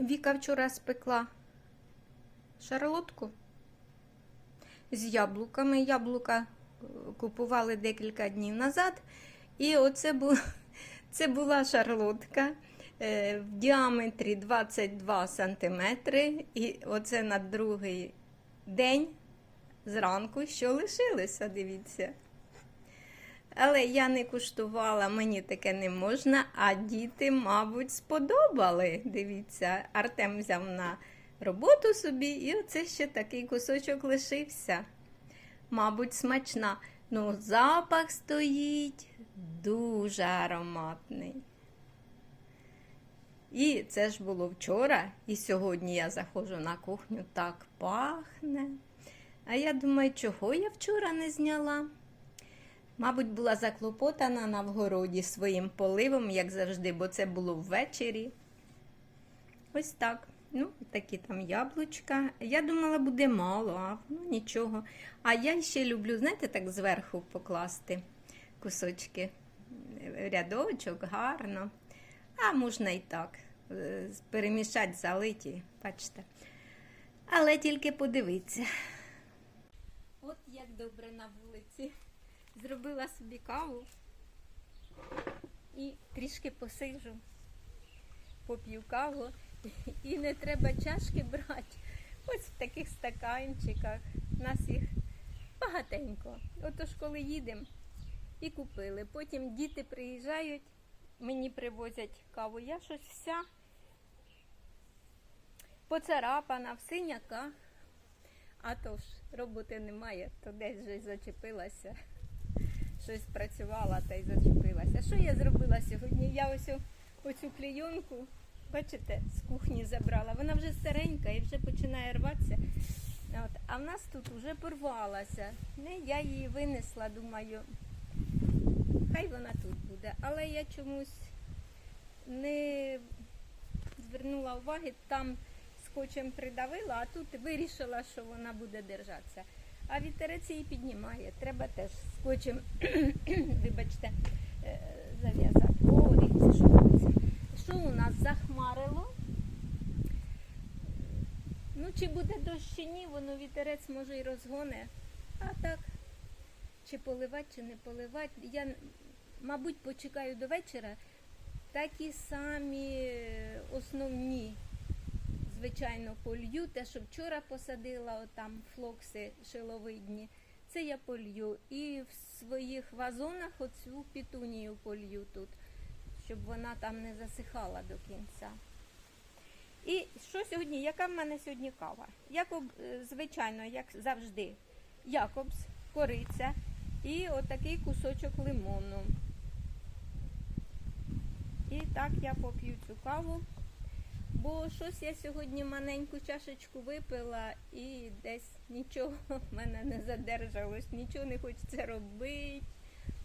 Віка вчора спекла шарлотку з яблуками. Яблука е, купували декілька днів назад. І оце бу... це була шарлотка е, в діаметрі 22 см. І оце на другий день зранку, що лишилося, дивіться. Але я не куштувала, мені таке не можна, а діти, мабуть, сподобали. Дивіться, Артем взяв на роботу собі, і оце ще такий кусочок лишився. Мабуть, смачна. Ну, запах стоїть дуже ароматний. І це ж було вчора, і сьогодні я заходжу на кухню, так пахне. А я думаю, чого я вчора не зняла? Мабуть, була заклопотана на вгороді своїм поливом, як завжди, бо це було ввечері. Ось так. Ну, такі там яблучка. Я думала, буде мало, а ну нічого. А я ще люблю, знаєте, так зверху покласти кусочки. Рядочок, гарно. А можна і так. е, Перемішати, залиті, бачите. Але тільки подивіться. От як добре на вулиці. Зробила собі каву і трішки посижу, поп'ю каву. І не треба чашки брати. Ось в таких стаканчиках. У нас їх багатенько. Отож, коли їдемо і купили. Потім діти приїжджають, мені привозять каву. Я щось вся поцарапана, в синяках. А то ж роботи немає, то десь вже зачепилася. Щось працювала та й зачепилася. Що я зробила сьогодні? Я ось оцю клейонку, бачите, з кухні забрала. Вона вже старенька і вже починає рватися. От, а в нас тут вже порвалася. Не, я її винесла, думаю, хай вона тут буде. Але я чомусь не звернула уваги, там скотчем придавила, а тут вирішила, що вона буде держатися. А вітерець її піднімає. Треба теж скотчем, вибачте, е, зав'язати. О, дивіться, що. Що у нас захмарило? Ну, чи буде дощ чи ні, воно вітерець може і розгоне. А так, чи поливати, чи не поливати. Я, мабуть, почекаю до вечора. Такі самі е, основні звичайно, полью. Те, що вчора посадила, отам флокси шиловидні, це я полью. І в своїх вазонах оцю пітунію полью тут, щоб вона там не засихала до кінця. І що сьогодні? Яка в мене сьогодні кава? Якоб, е, звичайно, як завжди, Якобс, кориця і отакий кусочок лимону. І так я поп'ю цю каву. Бо щось я сьогодні маленьку чашечку випила і десь нічого в мене не задержалось, нічого не хочеться робити,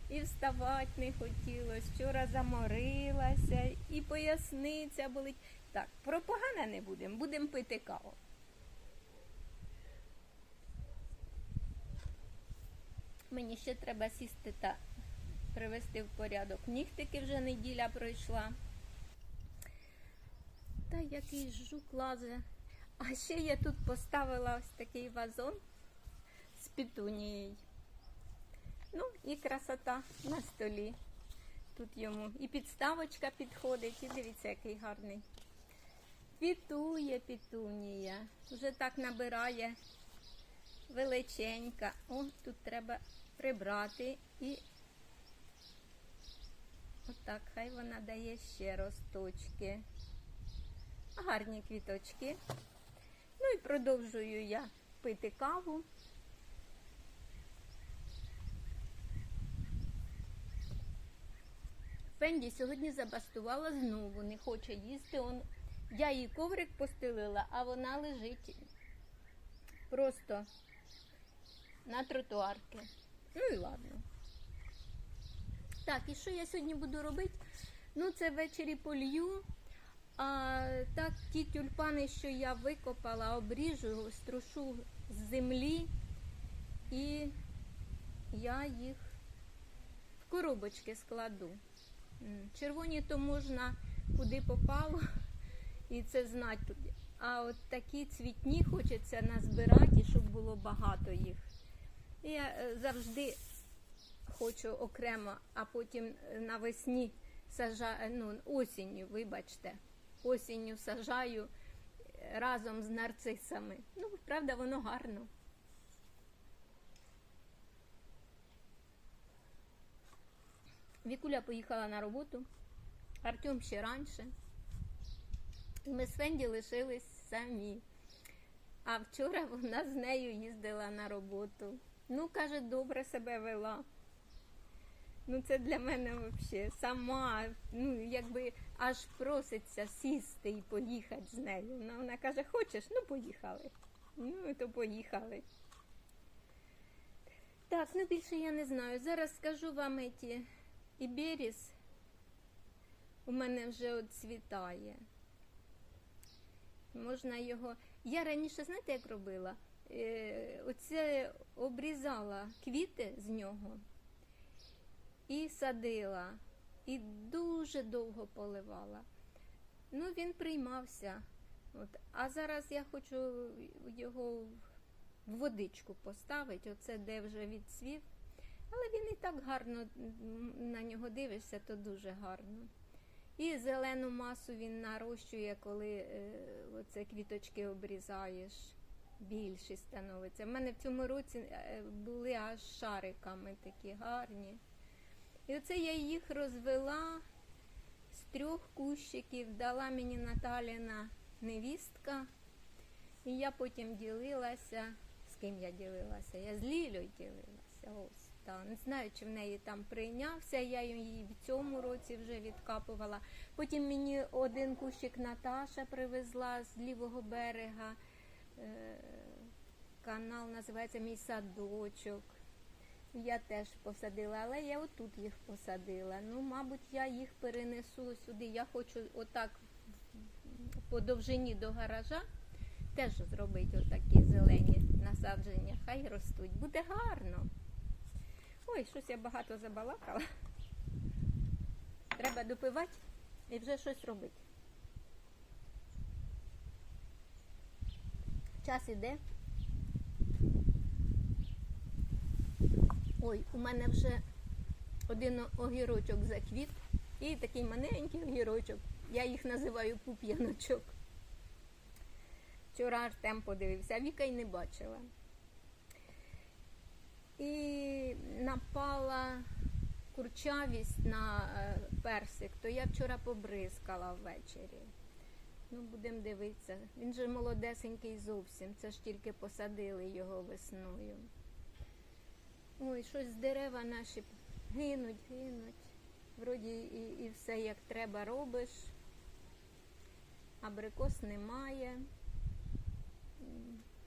і вставати не хотілося. Вчора заморилася, і поясниця болить. Так, про погане не будемо, будемо пити каву. Мені ще треба сісти та привести в порядок. Нігтики вже неділя пройшла. Та який жук лазе. А ще я тут поставила ось такий вазон з петунією. Ну, і красота на столі. Тут йому і підставочка підходить, і дивіться, який гарний. Квітує петунія. Вже так набирає величенька. О, тут треба прибрати і отак, хай вона дає ще росточки гарні квіточки. Ну і продовжую я пити каву. Фенді сьогодні забастувала знову, не хоче їсти. Он... Я їй коврик постелила, а вона лежить просто на тротуарки. Ну і ладно. Так, і що я сьогодні буду робити? Ну, це ввечері полью. А так, ті тюльпани, що я викопала, обріжу, струшу з землі, і я їх в коробочки складу. Червоні то можна куди попало, І це знать тут. А от такі цвітні хочеться назбирати, щоб було багато їх. Я е, завжди хочу окремо, а потім е, навесні сажаю, ну, осінню, вибачте, осінню сажаю е, разом з нарцисами. Ну, правда, воно гарно. Вікуля поїхала на роботу, Артем ще раніше. І ми з Фенді лишились самі. А вчора вона з нею їздила на роботу. Ну, каже, добре себе вела. Ну, це для мене взагалі сама, ну, якби аж проситься сісти і поїхати з нею. Ну, вона каже, хочеш? Ну, поїхали. Ну, то поїхали. Так, ну більше я не знаю. Зараз скажу вам еті Іберіс у мене вже от цвітає. Можна його. Я раніше, знаєте, як робила? Е, оце обрізала квіти з нього і садила, і дуже довго поливала. Ну, він приймався. От. А зараз я хочу його в водичку поставити, оце де вже відцвів. Але він і так гарно на нього дивишся, то дуже гарно. І зелену масу він нарощує, коли е, оце квіточки обрізаєш. Більші становиться. У мене в цьому році е, були аж шариками такі гарні. І оце я їх розвела з трьох кущиків, дала мені Наталіна невістка. І я потім ділилася. З ким я ділилася? Я з Лілею ділилася. Ось. Та, не знаю, чи в неї там прийнявся, я її в цьому році вже відкапувала. Потім мені один кущик Наташа привезла з лівого берега. Е, канал називається Мій садочок. Я теж посадила, але я отут їх посадила. Ну, мабуть, я їх перенесу сюди. Я хочу отак по довжині до гаража теж зробити отакі зелені насадження. Хай ростуть. Буде гарно. Ой, щось я багато забалакала. Треба допивати і вже щось робити. Час іде. Ой, у мене вже один огірочок заквіт і такий маленький огірочок. Я їх називаю пуп'яночок. Вчора Артем подивився, Віка й не бачила. І напала курчавість на е, персик, то я вчора побризкала ввечері. Ну, будемо дивитися. Він же молодесенький зовсім. Це ж тільки посадили його весною. Ой, щось з дерева наші гинуть, гинуть. Вроді і, і все як треба робиш. Абрикос немає.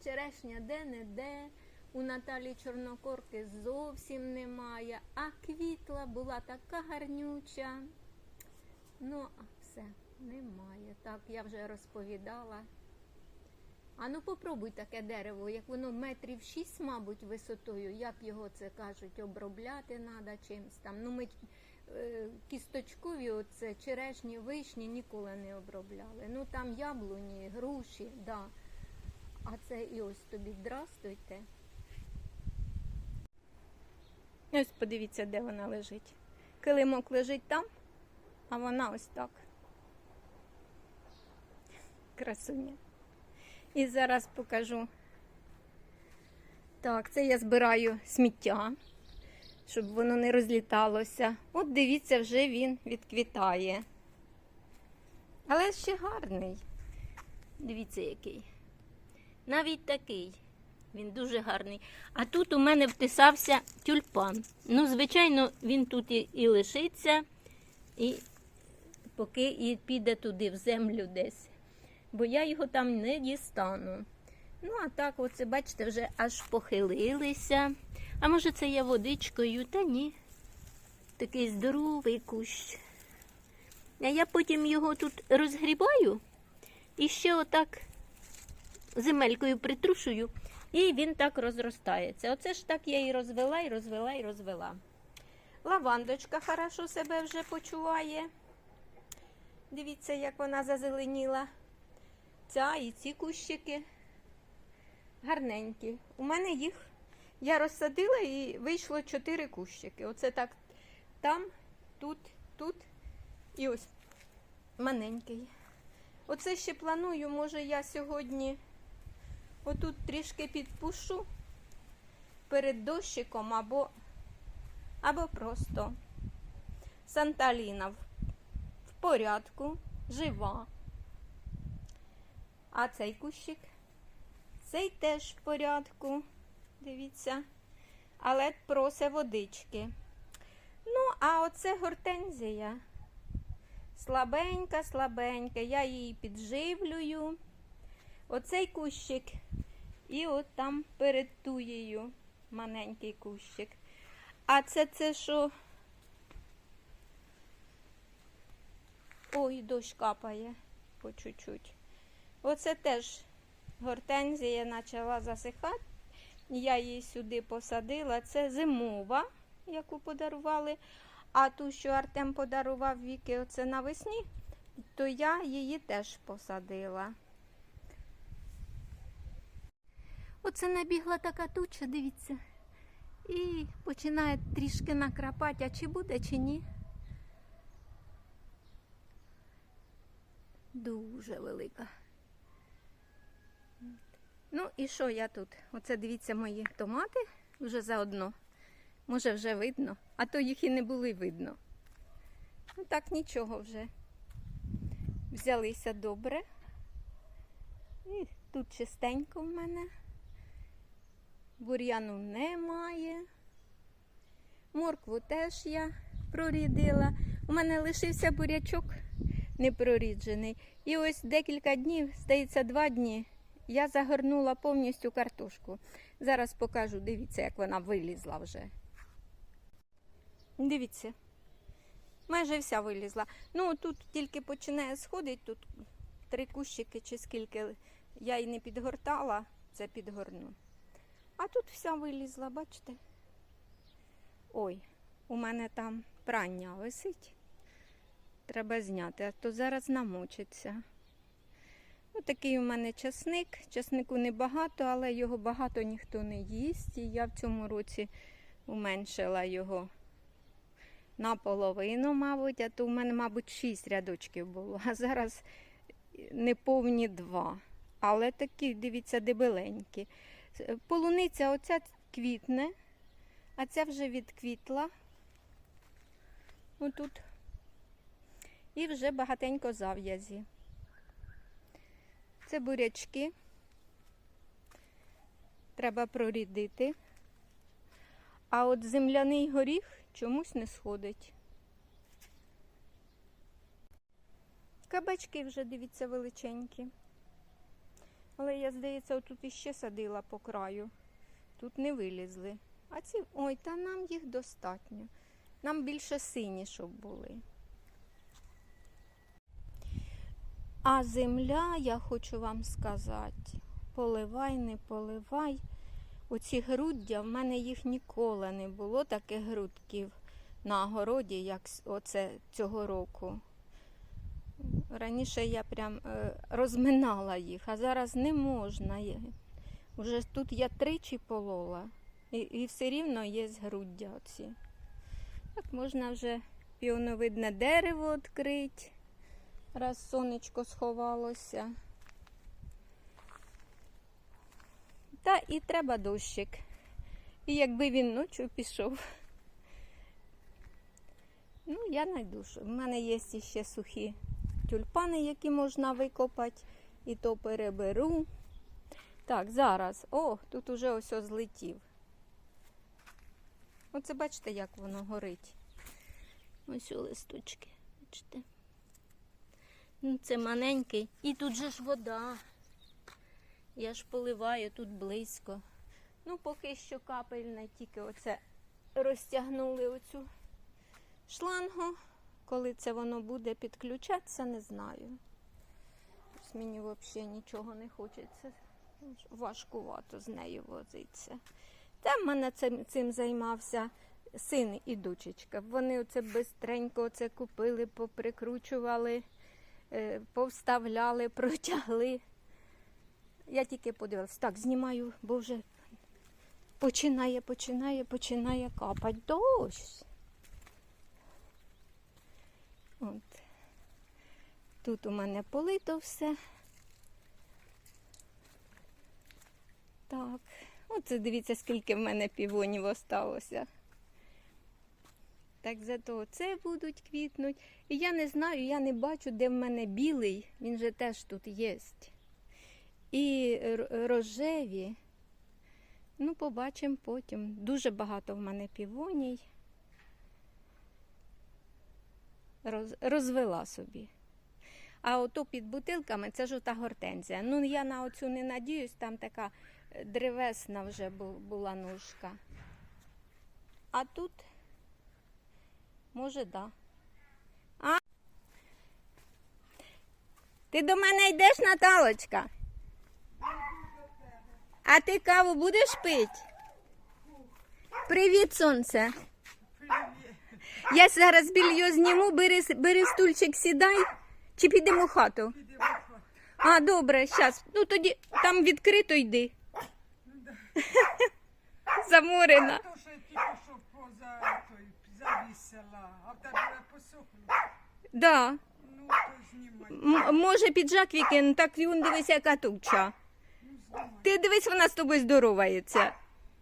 Черешня де-не-де. У Наталі Чорнокорки зовсім немає. А квітла була така гарнюча. Ну, а все, немає. Так, я вже розповідала. А ну попробуй таке дерево, як воно метрів шість, мабуть, висотою, як його це кажуть, обробляти треба чимось там. Ну, ми е, кісточкові, оце черешні, вишні ніколи не обробляли. Ну там яблуні, груші, да. А це і ось тобі здрастуйте. Ось подивіться, де вона лежить. Килимок лежить там, а вона ось так. Красуня. І зараз покажу. Так, це я збираю сміття, щоб воно не розліталося. От дивіться, вже він відквітає. Але ще гарний. Дивіться, який. Навіть такий. Він дуже гарний. А тут у мене втисався тюльпан. Ну, звичайно, він тут і, і лишиться, і поки і піде туди, в землю десь. Бо я його там не дістану. Ну, а так, оце, бачите, вже аж похилилися. А може це я водичкою? Та ні. Такий здоровий кущ. А я потім його тут розгрібаю і ще отак земелькою притрушую, і він так розростається. Оце ж так я і розвела, і розвела, і розвела. Лавандочка хорошо себе вже почуває. Дивіться, як вона зазеленіла. Ця і ці кущики гарненькі. У мене їх я розсадила і вийшло чотири кущики. Оце так там, тут, тут і ось маленький. Оце ще планую, може я сьогодні отут трішки підпушу перед дощиком або, або просто. Санталіна в, порядку, жива. А цей кущик, цей теж в порядку, дивіться, але просить водички. Ну, а оце гортензія. Слабенька, слабенька. Я її підживлюю. Оцей кущик. І от там перед туєю маленький кущик. А це це що? Ой, дощ капає по чуть-чуть. Оце теж гортензія почала засихати. Я її сюди посадила. Це зимова, яку подарували. А ту, що Артем подарував Віки оце навесні, то я її теж посадила. Оце набігла така туча, дивіться. І починає трішки накрапати, а чи буде, чи ні. Дуже велика. Ну і що я тут? Оце дивіться мої томати вже заодно. Може, вже видно, а то їх і не було видно. Ну так нічого вже. Взялися добре. І тут чистенько в мене. Бур'яну немає. Моркву теж я прорідила. У мене лишився бурячок непроріджений. І ось декілька днів, здається, два дні, я загорнула повністю картошку. Зараз покажу, дивіться, як вона вилізла вже. Дивіться, майже вся вилізла. Ну, тут тільки починає сходити, тут три кущики чи скільки я і не підгортала, це підгорну. А тут вся вилізла, бачите? Ой, у мене там прання висить. Треба зняти, а то зараз намочиться. Ось такий у мене часник. Часнику небагато, але його багато ніхто не їсть. І я в цьому році уменшила його наполовину, мабуть, а то у мене, мабуть, шість рядочків було, а зараз неповні два. Але такі, дивіться, дебеленькі. Полуниця оця квітне, а ця вже відквітла. Отут. І вже багатенько зав'язі. Це бурячки. Треба прорідити. А от земляний горіх чомусь не сходить. Кабачки вже, дивіться, величенькі. Але я, здається, отут іще садила по краю. Тут не вилізли. А ці, ой, та нам їх достатньо. Нам більше сині, щоб були. А земля, я хочу вам сказати, поливай, не поливай. Оці груддя, в мене їх ніколи не було, таких грудків на огороді, як оце цього року. Раніше я прям е, розминала їх, а зараз не можна. Уже тут я тричі полола, і, і все рівно є груддя оці. Так можна вже піоновидне дерево відкрити, раз сонечко сховалося. Та і треба дощик. І якби він ночі пішов. Ну, я найду. У мене є ще сухі тюльпани, які можна викопати, і то переберу. Так, зараз. О, тут уже ось злетів. Оце бачите, як воно горить. Ось у листочки. Бачите? Ну, Це маленький. І тут же ж вода. Я ж поливаю тут близько. Ну, поки що капельне, тільки оце розтягнули оцю шлангу. Коли це воно буде підключатися, не знаю. Ось мені взагалі нічого не хочеться. Важкувато з нею возитися. Та в мене цим, цим займався син і дочечка. Вони оце бистренько оце купили, поприкручували, повставляли, протягли. Я тільки подивилась. Так, знімаю, бо вже починає, починає, починає капати дощ. От. Тут у мене полито все. Так, оце дивіться, скільки в мене півонів осталося. Так зато це будуть квітнуть. І я не знаю, я не бачу, де в мене білий, він же теж тут є. І рожеві. Ну, побачимо потім. Дуже багато в мене півоній. Роз, розвела собі. А ото під бутилками це жовта гортензія. Ну, я на оцю не надіюсь, там така древесна вже була ножка. А тут, може, да. А? Ти до мене йдеш, Наталочка? А ти каву будеш пити? Привіт, сонце. Я зараз більйо зніму, бери, бери стульчик, сідай, чи підемо в хату? А, добре, щас. Ну тоді там відкрито йди. Заморена. То, що я тільки що поза той завісила, а в тебе посохло. Да. Ну, то знімай. М- може піджак вікин, так він дивись, яка туча. Ти дивись, вона з тобою здоровається.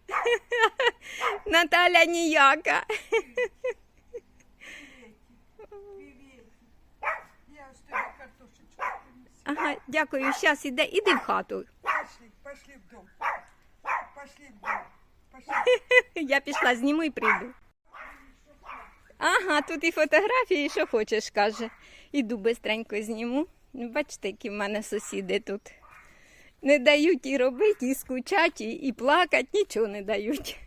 Наталя ніяка. Привіт. Я ось тобі картошечку принесу. Ага, дякую. Щас іде, іди в хату. Пошли, пошли в дом. Пошли в дом. Пошли. Я пішла, зніму і прийду. Ага, тут і фотографії, що хочеш, каже. Іду бистренько зніму. Ну, Бачите, які в мене сусіди тут. Не дають і робити, і скучати, і, і плакати, нічого не дають.